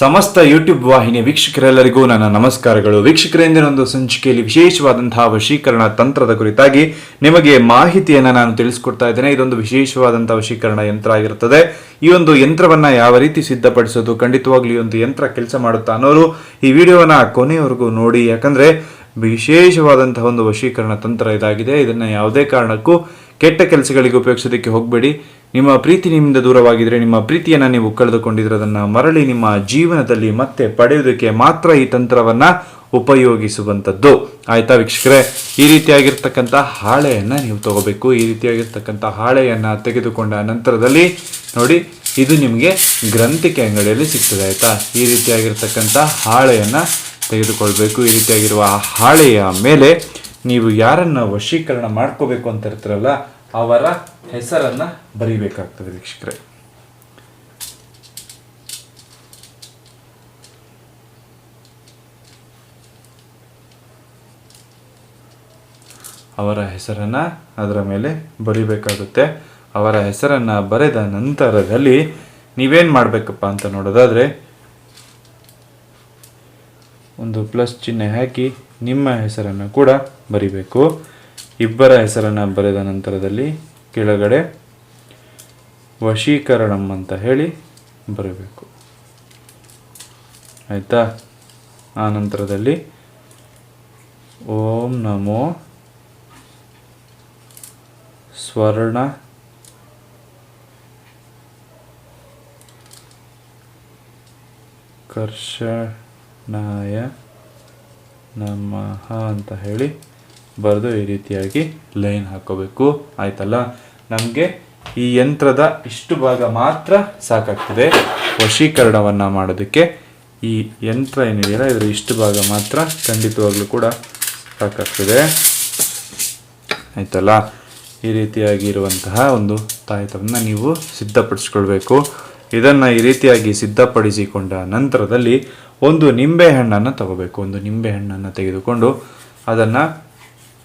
ಸಮಸ್ತ ಯೂಟ್ಯೂಬ್ ವಾಹಿನಿಯ ವೀಕ್ಷಕರೆಲ್ಲರಿಗೂ ನನ್ನ ನಮಸ್ಕಾರಗಳು. ವೀಕ್ಷಕರಿಂದ ಒಂದು ಸಂಚಿಕೆಯಲ್ಲಿ ವಿಶೇಷವಾದಂತಹ ವಶೀಕರಣ ತಂತ್ರದ ಕುರಿತಾಗಿ ನಿಮಗೆ ಮಾಹಿತಿಯನ್ನು ನಾನು ತಿಳಿಸ್ಕೊಡ್ತಾ ಇದ್ದೇನೆ. ಇದೊಂದು ವಿಶೇಷವಾದಂತಹ ವಶೀಕರಣ ಯಂತ್ರ ಆಗಿರುತ್ತದೆ. ಈ ಒಂದು ಯಂತ್ರವನ್ನ ಯಾವ ರೀತಿ ಸಿದ್ಧಪಡಿಸೋದು, ಖಂಡಿತವಾಗ್ಲೂ ಈ ಒಂದು ಯಂತ್ರ ಕೆಲಸ ಮಾಡುತ್ತಾ ಅನ್ನೋರು ಈ ವಿಡಿಯೋವನ್ನ ಕೊನೆಯವರೆಗೂ ನೋಡಿ. ಯಾಕಂದ್ರೆ ವಿಶೇಷವಾದಂತಹ ಒಂದು ವಶೀಕರಣ ತಂತ್ರ ಇದಾಗಿದೆ. ಇದನ್ನ ಯಾವುದೇ ಕಾರಣಕ್ಕೂ ಕೆಟ್ಟ ಕೆಲಸಗಳಿಗೆ ಉಪಯೋಗಿಸೋದಕ್ಕೆ ಹೋಗಬೇಡಿ. ನಿಮ್ಮ ಪ್ರೀತಿ ನಿಮ್ಮಿಂದ ದೂರವಾಗಿದ್ರೆ ನಿಮ್ಮ ಪ್ರೀತಿಯನ್ನು ನೀವು ಕಳೆದುಕೊಂಡಿದ್ರೆ ಅದನ್ನು ಮರಳಿ ನಿಮ್ಮ ಜೀವನದಲ್ಲಿ ಮತ್ತೆ ಪಡೆಯುವುದಕ್ಕೆ ಮಾತ್ರ ಈ ತಂತ್ರವನ್ನ ಉಪಯೋಗಿಸುವಂಥದ್ದು. ಆಯಿತಾ ವೀಕ್ಷಕರೇ? ಈ ರೀತಿಯಾಗಿರ್ತಕ್ಕಂಥ ಹಾಳೆಯನ್ನು ನೀವು ತಗೋಬೇಕು. ಈ ರೀತಿಯಾಗಿರ್ತಕ್ಕಂಥ ಹಾಳೆಯನ್ನು ತೆಗೆದುಕೊಂಡ ನಂತರದಲ್ಲಿ ನೋಡಿ, ಇದು ನಿಮಗೆ ಗ್ರಂಥಿಕೆ ಅಂಗಡಿಯಲ್ಲಿ ಸಿಗ್ತದೆ, ಆಯಿತಾ? ಈ ರೀತಿಯಾಗಿರ್ತಕ್ಕಂಥ ಹಾಳೆಯನ್ನು ತೆಗೆದುಕೊಳ್ಬೇಕು. ಈ ರೀತಿಯಾಗಿರುವ ಹಾಳೆಯ ಮೇಲೆ ನೀವು ಯಾರನ್ನ ವಶೀಕರಣ ಮಾಡ್ಕೋಬೇಕು ಅಂತ ಇರ್ತಾರಲ್ಲ, ಅವರ ಹೆಸರನ್ನ ಬರೀಬೇಕಾಗ್ತದೆ ವೀಕ್ಷಕರೇ. ಅವರ ಹೆಸರನ್ನ ಅದರ ಮೇಲೆ ಬರಿಬೇಕಾಗುತ್ತೆ. ಅವರ ಹೆಸರನ್ನ ಬರೆದ ನಂತರದಲ್ಲಿ ನೀವೇನು ಮಾಡಬೇಕಪ್ಪ ಅಂತ ನೋಡೋದಾದ್ರೆ, ಒಂದು ಪ್ಲಸ್ ಚಿಹ್ನೆ ಹಾಕಿ ನಿಮ್ಮ ಹೆಸರನ್ನು ಕೂಡ ಬರಿಬೇಕು. ಇಬ್ಬರ ಹೆಸರನ್ನು ಬರೆದ ನಂತರದಲ್ಲಿ ಕೆಳಗಡೆ ವಶೀಕರಣಂ ಅಂತ ಹೇಳಿ ಬರಬೇಕು. ಆಯಿತಾ? ಆ ನಂತರದಲ್ಲಿ ಓಂ ನಮೋ ಸ್ವರ್ಣ ಕರ್ಷಣಾಯ ನಮಃ ಅಂತ ಹೇಳಿ ಬರೆದು ಈ ರೀತಿಯಾಗಿ ಲೈನ್ ಹಾಕೋಬೇಕು. ಆಯ್ತಲ್ಲ? ನಮಗೆ ಈ ಯಂತ್ರದ ಇಷ್ಟು ಭಾಗ ಮಾತ್ರ ಸಾಕಾಗ್ತದೆ. ವಶೀಕರಣವನ್ನು ಮಾಡೋದಕ್ಕೆ ಈ ಯಂತ್ರ ಏನಿದೆಯಲ್ಲ, ಇದರ ಇಷ್ಟು ಭಾಗ ಮಾತ್ರ ಖಂಡಿತವಾಗ್ಲೂ ಕೂಡ ಸಾಕಾಗ್ತದೆ. ಆಯ್ತಲ್ಲ? ಈ ರೀತಿಯಾಗಿ ಇರುವಂತಹ ಒಂದು ತಾಯತವನ್ನು ನೀವು ಸಿದ್ಧಪಡಿಸ್ಕೊಳ್ಬೇಕು. ಇದನ್ನು ಈ ರೀತಿಯಾಗಿ ಸಿದ್ಧಪಡಿಸಿಕೊಂಡ ನಂತರದಲ್ಲಿ ಒಂದು ನಿಂಬೆ ಹಣ್ಣನ್ನು ತಗೋಬೇಕು. ಒಂದು ನಿಂಬೆ ಹಣ್ಣನ್ನು ತೆಗೆದುಕೊಂಡು ಅದನ್ನು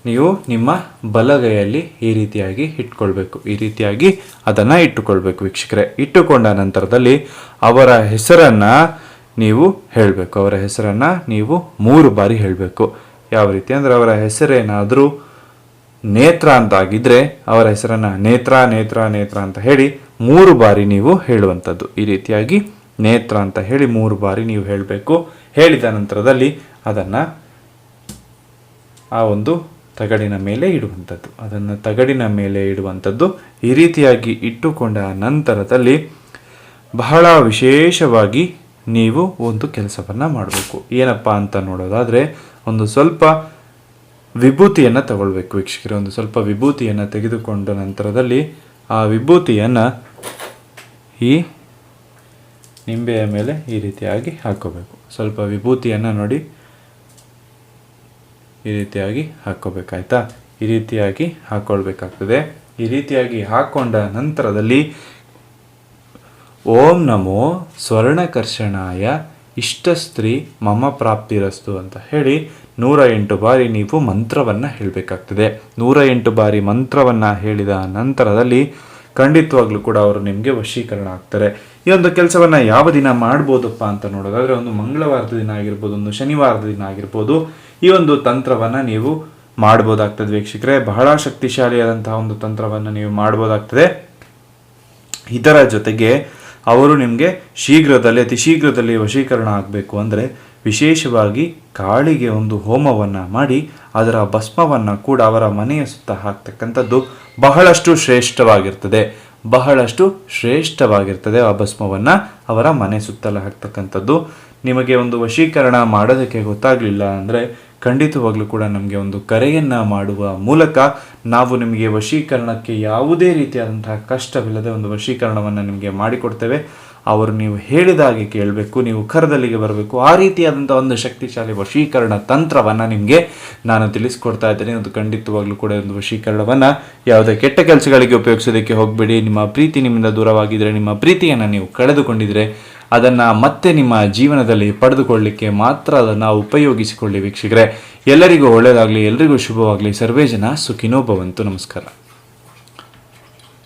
ನೀವು ನಿಮ್ಮ ಬಲಗೈಯಲ್ಲಿ ಈ ರೀತಿಯಾಗಿ ಇಟ್ಕೊಳ್ಬೇಕು. ಈ ರೀತಿಯಾಗಿ ಅದನ್ನು ಇಟ್ಟುಕೊಳ್ಬೇಕು ವೀಕ್ಷಕರೇ. ಇಟ್ಟುಕೊಂಡ ನಂತರದಲ್ಲಿ ಅವರ ಹೆಸರನ್ನು ನೀವು ಹೇಳಬೇಕು. ಅವರ ಹೆಸರನ್ನು ನೀವು ಮೂರು ಬಾರಿ ಹೇಳಬೇಕು. ಯಾವ ರೀತಿ ಅಂದರೆ ಅವರ ಹೆಸರೇನಾದರೂ ನೇತ್ರ ಅಂತ ಆಗಿದ್ರೆ ಅವರ ಹೆಸರನ್ನು ನೇತ್ರ ನೇತ್ರ ನೇತ್ರ ಅಂತ ಹೇಳಿ ಮೂರು ಬಾರಿ ನೀವು ಹೇಳುವಂಥದ್ದು. ಈ ರೀತಿಯಾಗಿ ನೇತ್ರ ಅಂತ ಹೇಳಿ ಮೂರು ಬಾರಿ ನೀವು ಹೇಳಬೇಕು. ಹೇಳಿದ ನಂತರದಲ್ಲಿ ಅದನ್ನು ಆ ಒಂದು ತಗಡಿನ ಮೇಲೆ ಇಡುವಂಥದ್ದು. ಅದನ್ನು ತಗಡಿನ ಮೇಲೆ ಇಡುವಂಥದ್ದು ಈ ರೀತಿಯಾಗಿ ಇಟ್ಟುಕೊಂಡ ನಂತರದಲ್ಲಿ ಬಹಳ ವಿಶೇಷವಾಗಿ ನೀವು ಒಂದು ಕೆಲಸವನ್ನು ಮಾಡಬೇಕು. ಏನಪ್ಪ ಅಂತ ನೋಡೋದಾದರೆ ಒಂದು ಸ್ವಲ್ಪ ವಿಭೂತಿಯನ್ನು ತಗೊಳ್ಬೇಕು ವೀಕ್ಷಕರು. ಒಂದು ಸ್ವಲ್ಪ ವಿಭೂತಿಯನ್ನು ತೆಗೆದುಕೊಂಡ ನಂತರದಲ್ಲಿ ಆ ವಿಭೂತಿಯನ್ನು ಈ ನಿಂಬೆಯ ಮೇಲೆ ಈ ರೀತಿಯಾಗಿ ಹಾಕೋಬೇಕು. ಸ್ವಲ್ಪ ವಿಭೂತಿಯನ್ನು ನೋಡಿ ಈ ರೀತಿಯಾಗಿ ಹಾಕ್ಕೋಬೇಕಾಯ್ತಾ ಈ ರೀತಿಯಾಗಿ ಹಾಕ್ಕೊಳ್ಬೇಕಾಗ್ತದೆ ಈ ರೀತಿಯಾಗಿ ಹಾಕ್ಕೊಂಡ ನಂತರದಲ್ಲಿ ಓಂ ನಮೋ ಸ್ವರ್ಣಕರ್ಷಣಾಯ ಇಷ್ಟ ಸ್ತ್ರೀ ಮಮ ಪ್ರಾಪ್ತಿರಸ್ತು ಅಂತ ಹೇಳಿ ನೂರ ಎಂಟು ಬಾರಿ ನೀವು ಮಂತ್ರವನ್ನು ಹೇಳಬೇಕಾಗ್ತದೆ. ನೂರ ಎಂಟು ಬಾರಿ ಮಂತ್ರವನ್ನು ಹೇಳಿದ ನಂತರದಲ್ಲಿ ಖಂಡಿತವಾಗ್ಲೂ ಕೂಡ ಅವರು ನಿಮಗೆ ವಶೀಕರಣ ಆಗ್ತಾರೆ. ಈ ಒಂದು ಕೆಲಸವನ್ನು ಯಾವ ದಿನ ಮಾಡ್ಬೋದಪ್ಪ ಅಂತ ನೋಡೋದಾದ್ರೆ ಒಂದು ಮಂಗಳವಾರದ ದಿನ ಆಗಿರ್ಬೋದು, ಒಂದು ಶನಿವಾರದ ದಿನ ಆಗಿರ್ಬೋದು ಈ ಒಂದು ತಂತ್ರವನ್ನು ನೀವು ಮಾಡ್ಬೋದಾಗ್ತದೆ ವೀಕ್ಷಕರೇ. ಬಹಳ ಶಕ್ತಿಶಾಲಿಯಾದಂತಹ ಒಂದು ತಂತ್ರವನ್ನು ನೀವು ಮಾಡ್ಬೋದಾಗ್ತದೆ. ಇದರ ಜೊತೆಗೆ ಅವರು ನಿಮಗೆ ಶೀಘ್ರದಲ್ಲಿ, ಅತಿ ಶೀಘ್ರದಲ್ಲಿ ವಶೀಕರಣ ಆಗಬೇಕು ಅಂದರೆ ವಿಶೇಷವಾಗಿ ಕಾಳಿಗೆ ಒಂದು ಹೋಮವನ್ನು ಮಾಡಿ ಅದರ ಭಸ್ಮವನ್ನು ಕೂಡ ಅವರ ಮನೆಯ ಸುತ್ತ ಹಾಕ್ತಕ್ಕಂಥದ್ದು ಬಹಳಷ್ಟು ಶ್ರೇಷ್ಠವಾಗಿರ್ತದೆ. ಬಹಳಷ್ಟು ಶ್ರೇಷ್ಠವಾಗಿರ್ತದೆ ಆ ಭಸ್ಮವನ್ನು ಅವರ ಮನೆ ಸುತ್ತಲ ಹಾಕ್ತಕ್ಕಂಥದ್ದು. ನಿಮಗೆ ಒಂದು ವಶೀಕರಣ ಮಾಡೋದಕ್ಕೆ ಗೊತ್ತಾಗಲಿಲ್ಲ ಅಂದರೆ ಖಂಡಿತವಾಗ್ಲೂ ಕೂಡ ನಮಗೆ ಒಂದು ಕರೆಯನ್ನು ಮಾಡುವ ಮೂಲಕ ನಾವು ನಿಮಗೆ ವಶೀಕರಣಕ್ಕೆ ಯಾವುದೇ ರೀತಿಯಾದಂತಹ ಕಷ್ಟವಿಲ್ಲದೆ ಒಂದು ವಶೀಕರಣವನ್ನು ನಿಮಗೆ ಮಾಡಿಕೊಡ್ತೇವೆ. ಅವರು ನೀವು ಹೇಳಿದ ಹಾಗೆ ಕೇಳಬೇಕು, ನೀವು ಕರದಲ್ಲಿಗೆ ಬರಬೇಕು. ಆ ರೀತಿಯಾದಂಥ ಒಂದು ಶಕ್ತಿಶಾಲಿ ವಶೀಕರಣ ತಂತ್ರವನ್ನು ನಿಮಗೆ ನಾನು ತಿಳಿಸ್ಕೊಡ್ತಾ ಇದ್ದೇನೆ. ಅದು ಖಂಡಿತವಾಗ್ಲೂ ಕೂಡ ಒಂದು ವಶೀಕರಣವನ್ನು ಯಾವುದೇ ಕೆಟ್ಟ ಕೆಲಸಗಳಿಗೆ ಉಪಯೋಗಿಸೋದಕ್ಕೆ ಹೋಗಬೇಡಿ. ನಿಮ್ಮ ಪ್ರೀತಿ ನಿಮ್ಮಿಂದ ದೂರವಾಗಿದ್ದರೆ ನಿಮ್ಮ ಪ್ರೀತಿಯನ್ನು ನೀವು ಕಳೆದುಕೊಂಡಿದ್ರೆ ಅದನ್ನು ಮತ್ತೆ ನಿಮ್ಮ ಜೀವನದಲ್ಲಿ ಪಡೆದುಕೊಳ್ಳಲಿಕ್ಕೆ ಮಾತ್ರ ಅದನ್ನು ಉಪಯೋಗಿಸಿಕೊಳ್ಳಿ ವೀಕ್ಷಕರೇ. ಎಲ್ಲರಿಗೂ ಒಳ್ಳೆಯದಾಗಲಿ ಎಲ್ಲರಿಗೂ ಶುಭವಾಗಲಿ. ಸರ್ವೇ ಜನ ಸುಖಿನೋ ಭವಂತು ನಮಸ್ಕಾರ.